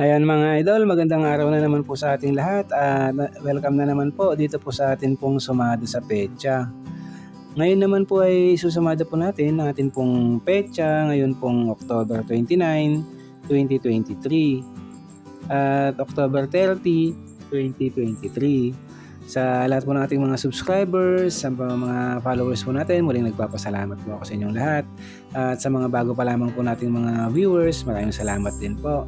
Ayan mga idol, magandang araw na naman po sa ating lahat at welcome na naman po dito po sa atin pong sumada sa pecha. Ngayon naman po ay susumada po natin ang atin pong pecha ngayon pong October 29, 2023 at October 30, 2023. Sa lahat po ng ating mga subscribers, sa mga followers po natin, muling nagpapasalamat po ako sa inyong lahat. At sa mga bago pa lamang po nating mga viewers, maraming salamat din po.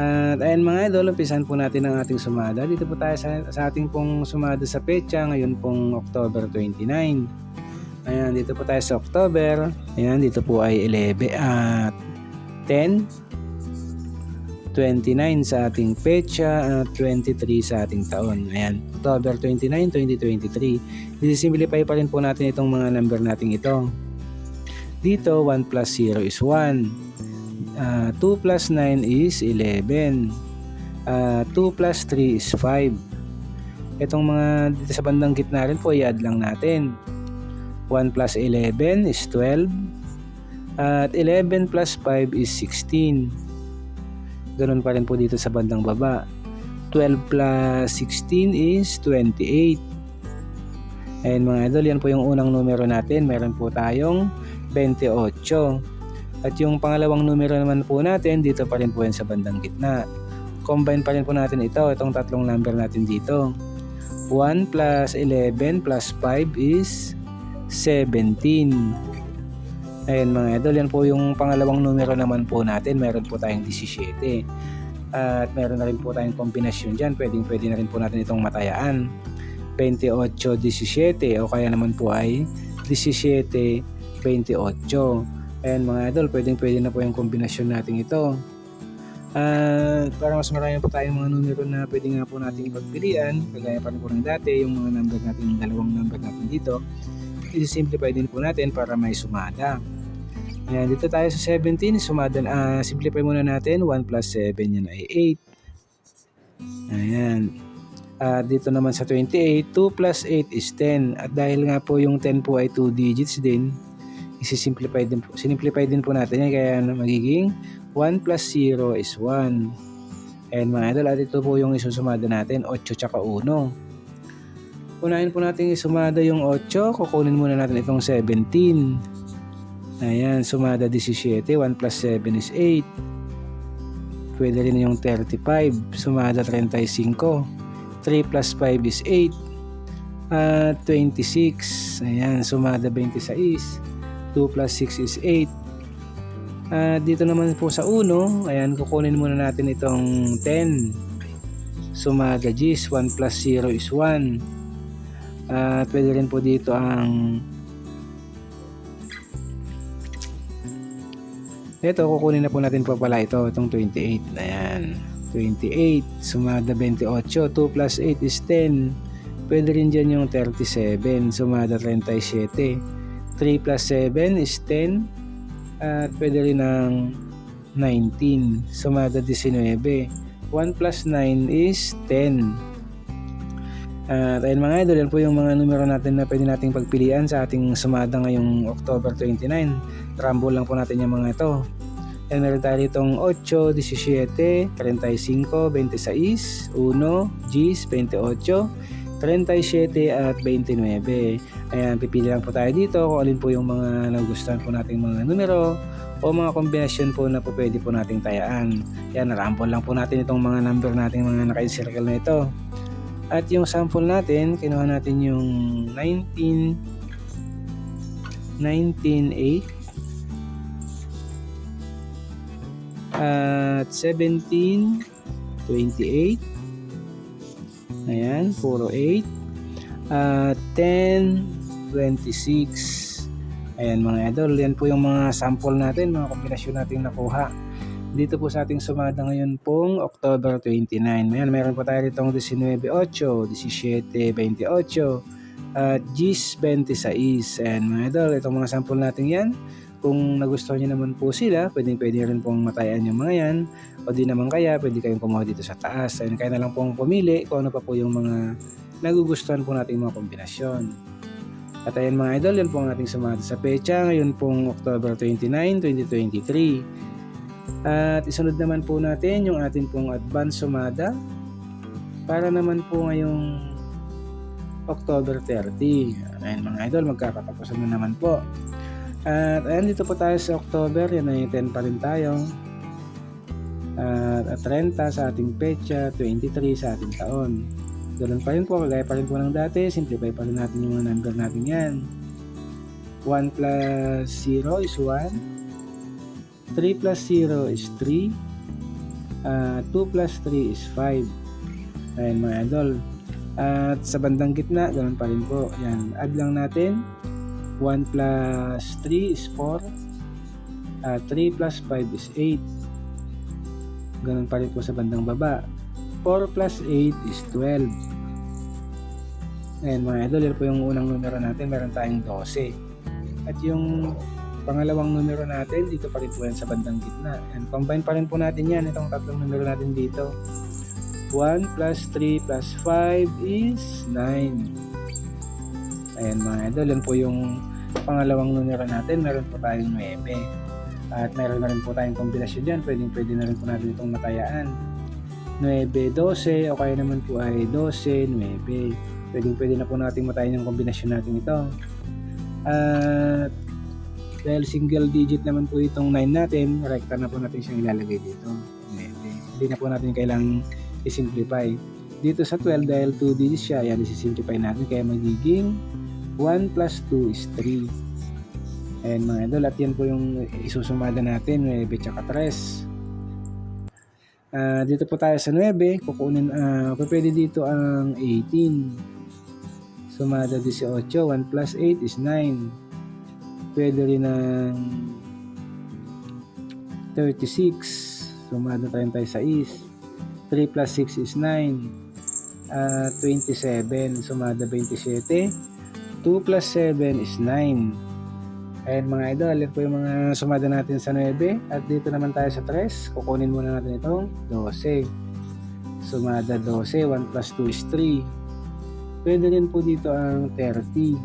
At ayan mga idol, umpisan po natin ang ating sumada. Dito po tayo sa, sa ating pong sumada sa pecha ngayon pong October 29. Ayan, dito po tayo sa October. Ayan, dito po ay 11 at 10, 29 sa ating pecha at 23 sa ating taon. Ayan, October 29, 2023. Disisimplify pa rin po natin itong mga number natin ito. Dito, 1 plus 0 is 1. Uh, 2 plus 9 is 11. Uh, 2 plus 3 is 5. Itong mga dito sa bandang gitna rin po, i-add lang natin. 1 plus 11 is 12. At 11 plus 5 is 16. Ganun pa rin po dito sa bandang baba. 12 plus 16 is 28. Ayan mga idol, yan po yung unang numero natin. Meron po tayong 28. At yung pangalawang numero naman po natin, dito pa rin po yan sa bandang gitna. Combine pa rin po natin ito, itong tatlong number natin dito. 1 plus 11 plus 5 is 17. Ayan mga idol, yan po yung pangalawang numero naman po natin. Meron po tayong 17. At meron na rin po tayong kombinasyon dyan. Pwedeng pwede na rin po natin itong matayaan. 28-17 o kaya naman po ay 17-28. Ayan mga idol, pwedeng pwede na po yung kombinasyon natin ito. At uh, para mas marami po tayong mga numero na pwede nga po natin ipagpilian, kagaya pa rin po ng dati, yung mga number natin, yung dalawang number natin dito, isi-simplify din po natin para may sumada. Ayan, dito tayo sa 17, sumada, uh, simplify muna natin, 1 plus 7 yan ay 8. Ayan. At uh, dito naman sa 28, 2 plus 8 is 10. At dahil nga po yung 10 po ay 2 digits din, isi-simplify din po. Sinimplify din po natin yan kaya magiging 1 plus 0 is 1. And mga idol, at ito po yung isusumada natin, 8 tsaka 1. Unahin po natin isumada yung 8, kukunin muna natin itong 17. Ayan, sumada 17, 1 plus 7 is 8. Pwede rin yung 35, sumada 35. 3 plus 5 is 8. At uh, 26, ayan, sumada 26. 2 plus 6 is 8. Uh, dito naman po sa 1, ayan, kukunin muna natin itong 10. Sumaga G's, 1 plus 0 is 1. At uh, pwede rin po dito ang ito, kukunin na po natin pa pala ito, itong 28. Ayan, 28. Sumada 28. 2 plus 8 is 10. Pwede rin dyan yung 37. Sumada 37. 3 plus 7 is 10 at pwede rin ng 19 sumada 19 1 plus 9 is 10 at ayun mga idol yan po yung mga numero natin na pwede nating pagpilian sa ating sumada ngayong October 29 rumble lang po natin yung mga ito. Yan meron tayo itong 8, 17, 35, 26, 1, Gs, 28 37 at 29. Ayan, pipili lang po tayo dito kung alin po yung mga nagustuhan po nating mga numero o mga kombinasyon po na po pwede po nating tayaan. Yan, narampon lang po natin itong mga number nating mga naka-circle na ito. At yung sample natin, kinuha natin yung 19 198 at 17 28 Ayan, puro 8. Uh, 10, 26. Ayan mga idol, yan po yung mga sample natin, mga kombinasyon natin nakuha. Dito po sa ating sumada ngayon pong October 29. Ayan, meron po tayo ditong 19.8, 17.28, at GIS 26. Ayan mga idol, itong mga sample natin yan kung nagustuhan niyo naman po sila, pwedeng pwede rin pong matayan yung mga yan. O di naman kaya, pwede kayong kumuha dito sa taas. Ayun, kaya na lang pong pumili kung ano pa po yung mga nagugustuhan po nating mga kombinasyon. At ayan mga idol, yan po ang ating sumada sa pecha. Ngayon pong October 29, 2023. At isunod naman po natin yung ating pong advance sumada para naman po ngayong October 30. Ayan mga idol, magkakatapusan na naman po. At ayan, dito po tayo sa October, yan ay 10 pa rin tayo. At, at 30 sa ating pecha, 23 sa ating taon. Ganun pa rin po, kagaya pa rin po ng dati, simplify pa rin natin yung mga number natin yan. 1 plus 0 is 1. 3 plus 0 is 3. Uh, 2 plus 3 is 5. Ayan mga idol. At sa bandang gitna, ganun pa rin po. Yan, add lang natin. 1 plus 3 is 4. Uh, 3 plus 5 is 8. Ganun pa rin po sa bandang baba. 4 plus 8 is 12. Ayan mga idol, yun po yung unang numero natin. Meron tayong 12. At yung pangalawang numero natin, dito pa rin po yan sa bandang gitna. And combine pa rin po natin yan, itong tatlong numero natin dito. 1 plus 3 plus 5 is 9. Ayan mga idol, yan po yung pangalawang numero natin. Meron po tayong 9. At meron na rin po tayong kombinasyon dyan. Pwede, pwede na rin po natin itong matayaan. 9, 12 o kaya naman po ay 12, 9. Pwede, pwede na po natin matayin yung kombinasyon natin ito. At dahil single digit naman po itong 9 natin, rekta na po natin siyang ilalagay dito. 9. Hindi na po natin kailangang i-simplify. Dito sa 12 dahil 2 digits siya, yan i-simplify natin kaya magiging 1 plus 2 is 3. Ayan mga idol, at yan po yung isusumada natin, 9 tsaka 3. Uh, dito po tayo sa 9, kukunin, uh, pwede dito ang 18. Sumada 18, 1 plus 8 is 9. Pwede rin ng 36. Sumada tayo tayo sa is. 3 plus 6 is 9. Uh, 27. Sumada 27. 2 plus 7 is 9. Ayan mga idol, yan po yung mga sumada natin sa 9. At dito naman tayo sa 3. Kukunin muna natin itong 12. Sumada 12. 1 plus 2 is 3. Pwede rin po dito ang 30.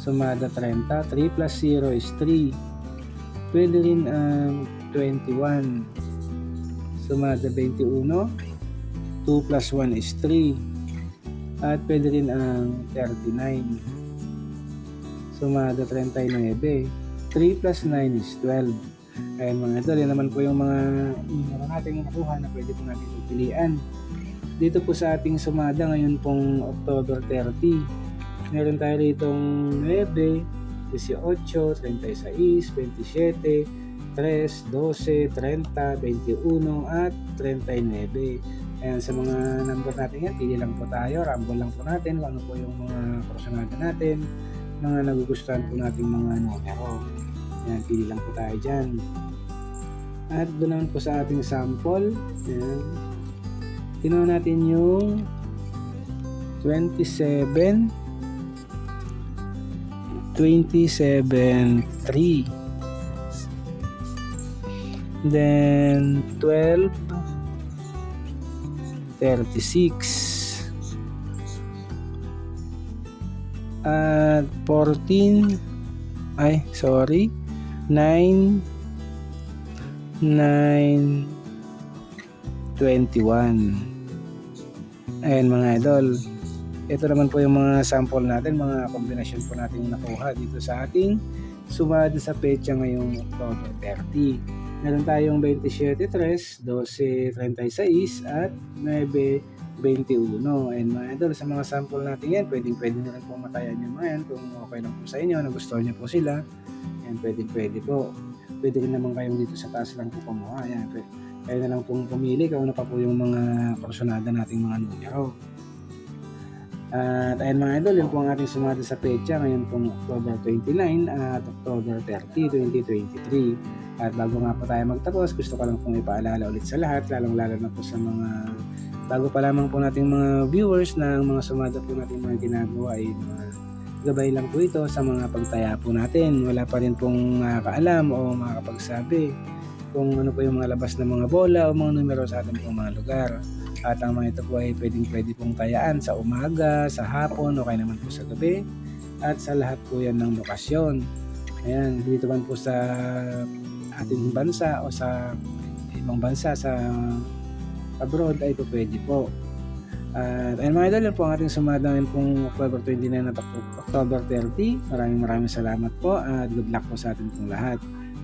Sumada 30. 3 plus 0 is 3. Pwede rin ang 21. Sumada 21. 2 plus 1 is 3. At pwede rin ang 39. Sumada 39. 3 plus 9 is 12. Ayan mga ito, yan naman po yung mga numero natin nakuha na pwede po natin pagpilian dito po sa ating sumada ngayon pong October 30. Meron tayo rito 9, 18, 36, 27, 3, 12, 30, 21 at 39. Ayan, sa mga number natin yan, pili lang po tayo, rumble lang po natin kung ano po yung mga personada natin, mga nagugustuhan po nating mga numero. Ayan, pili lang po tayo dyan. At doon naman po sa ating sample, ayan, Kinuha natin yung 27 27 3 then 12 36 at 14 ay sorry. 9 9 21 Ayan mga idol. Ito naman po yung mga sample natin, mga kombinasyon po natin nakuha dito sa ating sumada sa pecha ngayong October 30. Meron tayong 27, 3, 12, 36 at 9, 21. Ayan mga idol, sa mga sample natin yan, pwedeng pwede na rin po yung mga yan kung okay lang po sa inyo, nagustuhan niyo po sila. Ayan, pwedeng pwede po. Pwede rin naman kayong dito sa taas lang po kumuha. Pwede kayo na lang pong pumili kung ano pa po yung mga personada nating mga numero. At ayun mga idol, yun po ang ating sumada sa pecha ngayon pong October 29 at October 30, 2023. At bago nga po tayo magtapos, gusto ko lang pong ipaalala ulit sa lahat, lalong-lalo na po sa mga bago pa lamang po nating mga viewers ng mga sumada po nating mga ginagawa ay mga gabay lang po ito sa mga pagtaya po natin. Wala pa rin pong makakaalam o makakapagsabi kung ano po yung mga labas ng mga bola o mga numero sa ating pong mga lugar. At ang mga ito po ay pwedeng pwede pong tayaan sa umaga, sa hapon, o kaya naman po sa gabi. At sa lahat po yan ng lokasyon. Ayan, dito man po sa ating bansa o sa ibang bansa sa abroad ay po pwede po. At ayun mga idol, po ang ating sumada ngayon pong October 29 at October 30. Maraming maraming salamat po at good luck po sa ating pong lahat.